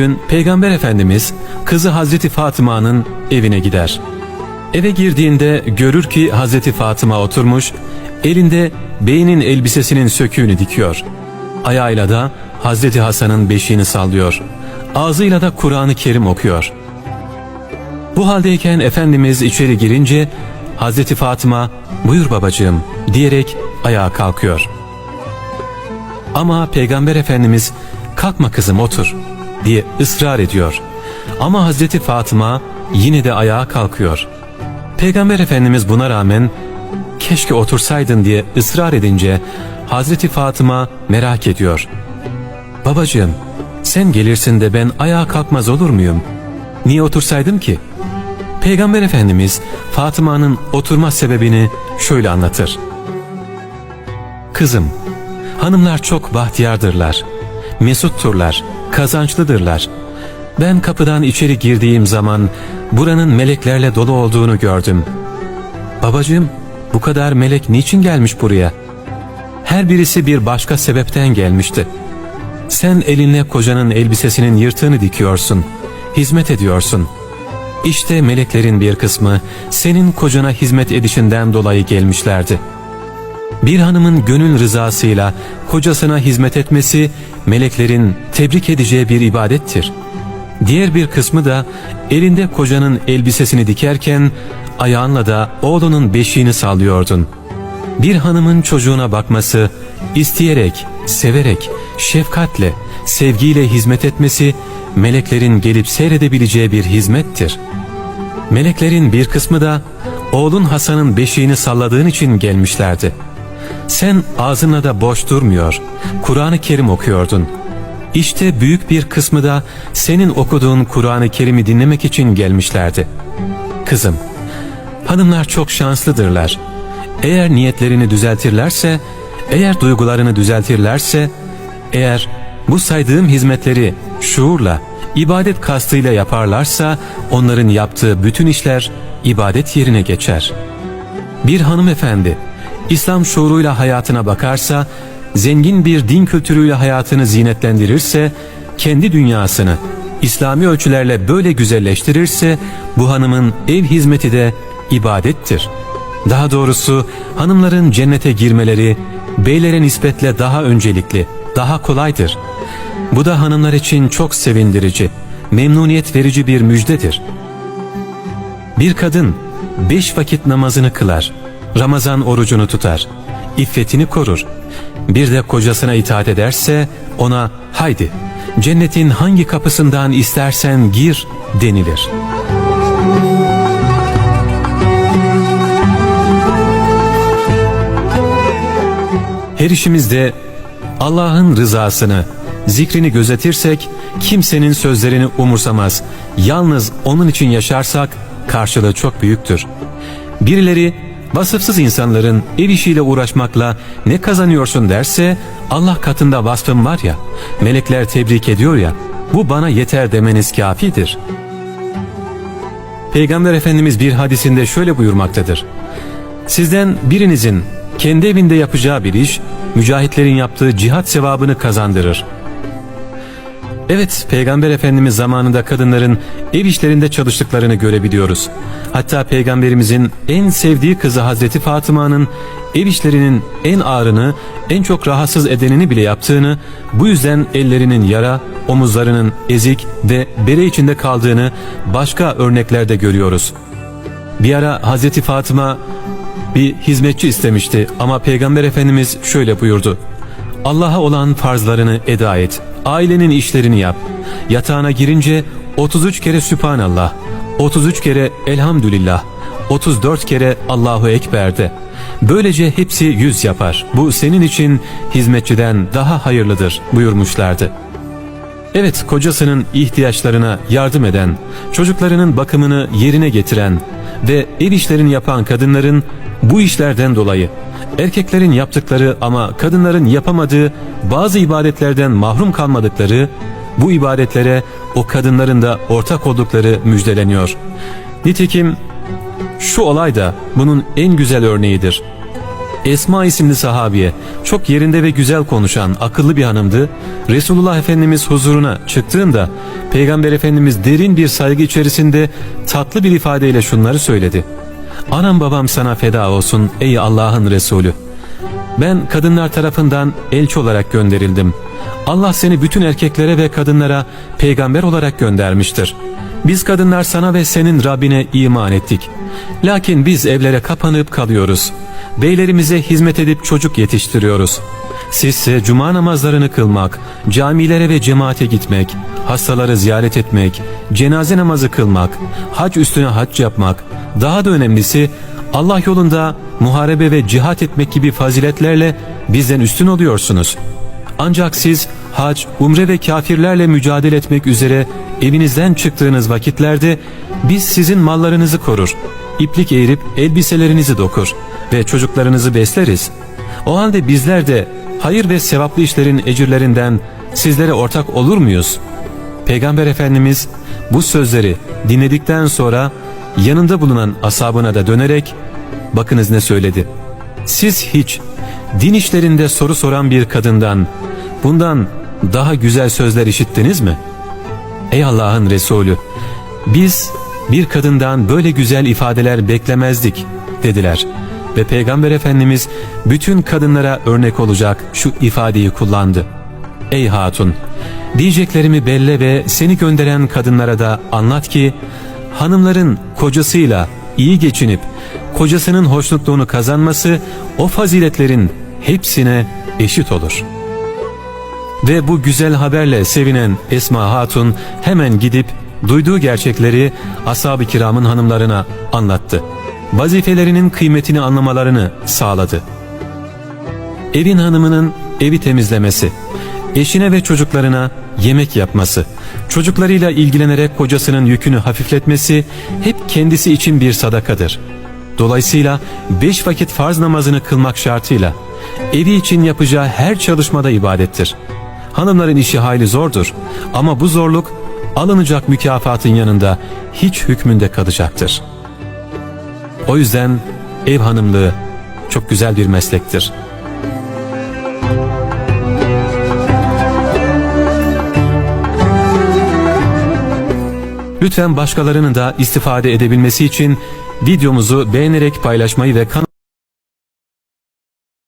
gün Peygamber Efendimiz kızı Hazreti Fatıma'nın evine gider. Eve girdiğinde görür ki Hazreti Fatıma oturmuş, elinde beynin elbisesinin söküğünü dikiyor. Ayağıyla da Hazreti Hasan'ın beşiğini sallıyor. Ağzıyla da Kur'an-ı Kerim okuyor. Bu haldeyken Efendimiz içeri girince Hazreti Fatıma buyur babacığım diyerek ayağa kalkıyor. Ama Peygamber Efendimiz kalkma kızım otur diye ısrar ediyor. Ama Hazreti Fatıma yine de ayağa kalkıyor. Peygamber Efendimiz buna rağmen keşke otursaydın diye ısrar edince Hazreti Fatıma merak ediyor. Babacığım sen gelirsin de ben ayağa kalkmaz olur muyum? Niye otursaydım ki? Peygamber Efendimiz Fatıma'nın oturma sebebini şöyle anlatır. Kızım, hanımlar çok bahtiyardırlar, mesutturlar, kazançlıdırlar. Ben kapıdan içeri girdiğim zaman buranın meleklerle dolu olduğunu gördüm. Babacığım, bu kadar melek niçin gelmiş buraya? Her birisi bir başka sebepten gelmişti. Sen elinle kocanın elbisesinin yırtığını dikiyorsun, hizmet ediyorsun. İşte meleklerin bir kısmı senin kocana hizmet edişinden dolayı gelmişlerdi. Bir hanımın gönül rızasıyla kocasına hizmet etmesi meleklerin tebrik edeceği bir ibadettir. Diğer bir kısmı da elinde kocanın elbisesini dikerken ayağınla da oğlunun beşiğini sallıyordun. Bir hanımın çocuğuna bakması, isteyerek, severek, şefkatle, sevgiyle hizmet etmesi meleklerin gelip seyredebileceği bir hizmettir. Meleklerin bir kısmı da oğlun Hasan'ın beşiğini salladığın için gelmişlerdi. Sen ağzına da boş durmuyor, Kur'an-ı Kerim okuyordun. İşte büyük bir kısmı da senin okuduğun Kur'an-ı Kerim'i dinlemek için gelmişlerdi. Kızım, hanımlar çok şanslıdırlar. Eğer niyetlerini düzeltirlerse, eğer duygularını düzeltirlerse, eğer bu saydığım hizmetleri şuurla, ibadet kastıyla yaparlarsa onların yaptığı bütün işler ibadet yerine geçer. Bir hanımefendi İslam şuuruyla hayatına bakarsa, zengin bir din kültürüyle hayatını zinetlendirirse, kendi dünyasını İslami ölçülerle böyle güzelleştirirse bu hanımın ev hizmeti de ibadettir. Daha doğrusu hanımların cennete girmeleri beylere nispetle daha öncelikli, daha kolaydır. Bu da hanımlar için çok sevindirici, memnuniyet verici bir müjdedir. Bir kadın beş vakit namazını kılar, Ramazan orucunu tutar, iffetini korur. Bir de kocasına itaat ederse ona haydi cennetin hangi kapısından istersen gir denilir. Her işimizde Allah'ın rızasını, zikrini gözetirsek kimsenin sözlerini umursamaz. Yalnız onun için yaşarsak karşılığı çok büyüktür. Birileri vasıfsız insanların ev işiyle uğraşmakla ne kazanıyorsun derse Allah katında vasfım var ya, melekler tebrik ediyor ya, bu bana yeter demeniz kafidir. Peygamber Efendimiz bir hadisinde şöyle buyurmaktadır. Sizden birinizin kendi evinde yapacağı bir iş, mücahitlerin yaptığı cihat sevabını kazandırır. Evet, Peygamber Efendimiz zamanında kadınların ev işlerinde çalıştıklarını görebiliyoruz. Hatta Peygamberimizin en sevdiği kızı Hazreti Fatıma'nın ev işlerinin en ağırını, en çok rahatsız edenini bile yaptığını, bu yüzden ellerinin yara, omuzlarının ezik ve bere içinde kaldığını başka örneklerde görüyoruz. Bir ara Hazreti Fatıma bir hizmetçi istemişti ama Peygamber Efendimiz şöyle buyurdu. Allah'a olan farzlarını eda et. Ailenin işlerini yap. Yatağına girince 33 kere Sübhanallah, 33 kere Elhamdülillah, 34 kere Allahu Ekber de. Böylece hepsi yüz yapar. Bu senin için hizmetçiden daha hayırlıdır buyurmuşlardı. Evet kocasının ihtiyaçlarına yardım eden, çocuklarının bakımını yerine getiren ve ev işlerini yapan kadınların bu işlerden dolayı erkeklerin yaptıkları ama kadınların yapamadığı bazı ibadetlerden mahrum kalmadıkları bu ibadetlere o kadınların da ortak oldukları müjdeleniyor. Nitekim şu olay da bunun en güzel örneğidir. Esma isimli sahabiye çok yerinde ve güzel konuşan akıllı bir hanımdı. Resulullah Efendimiz huzuruna çıktığında Peygamber Efendimiz derin bir saygı içerisinde tatlı bir ifadeyle şunları söyledi. Anam babam sana feda olsun ey Allah'ın Resulü. Ben kadınlar tarafından elçi olarak gönderildim. Allah seni bütün erkeklere ve kadınlara peygamber olarak göndermiştir. Biz kadınlar sana ve senin Rabbine iman ettik. Lakin biz evlere kapanıp kalıyoruz. Beylerimize hizmet edip çocuk yetiştiriyoruz. Sizse cuma namazlarını kılmak, camilere ve cemaate gitmek, hastaları ziyaret etmek, cenaze namazı kılmak, hac üstüne hac yapmak, daha da önemlisi Allah yolunda muharebe ve cihat etmek gibi faziletlerle bizden üstün oluyorsunuz. Ancak siz hac, umre ve kafirlerle mücadele etmek üzere evinizden çıktığınız vakitlerde biz sizin mallarınızı korur, iplik eğirip elbiselerinizi dokur ve çocuklarınızı besleriz. O halde bizler de hayır ve sevaplı işlerin ecirlerinden sizlere ortak olur muyuz? Peygamber Efendimiz bu sözleri dinledikten sonra yanında bulunan asabına da dönerek bakınız ne söyledi. Siz hiç din işlerinde soru soran bir kadından bundan daha güzel sözler işittiniz mi? Ey Allah'ın Resulü biz bir kadından böyle güzel ifadeler beklemezdik dediler. Ve Peygamber Efendimiz bütün kadınlara örnek olacak şu ifadeyi kullandı. Ey hatun diyeceklerimi belle ve seni gönderen kadınlara da anlat ki hanımların kocasıyla iyi geçinip kocasının hoşnutluğunu kazanması o faziletlerin hepsine eşit olur. Ve bu güzel haberle sevinen Esma Hatun hemen gidip duyduğu gerçekleri ashab-ı kiramın hanımlarına anlattı. Vazifelerinin kıymetini anlamalarını sağladı. Evin hanımının evi temizlemesi, eşine ve çocuklarına yemek yapması, çocuklarıyla ilgilenerek kocasının yükünü hafifletmesi hep kendisi için bir sadakadır. Dolayısıyla beş vakit farz namazını kılmak şartıyla evi için yapacağı her çalışmada ibadettir. Hanımların işi hayli zordur ama bu zorluk alınacak mükafatın yanında hiç hükmünde kalacaktır. O yüzden ev hanımlığı çok güzel bir meslektir. Lütfen başkalarının da istifade edebilmesi için videomuzu beğenerek paylaşmayı ve kanalımıza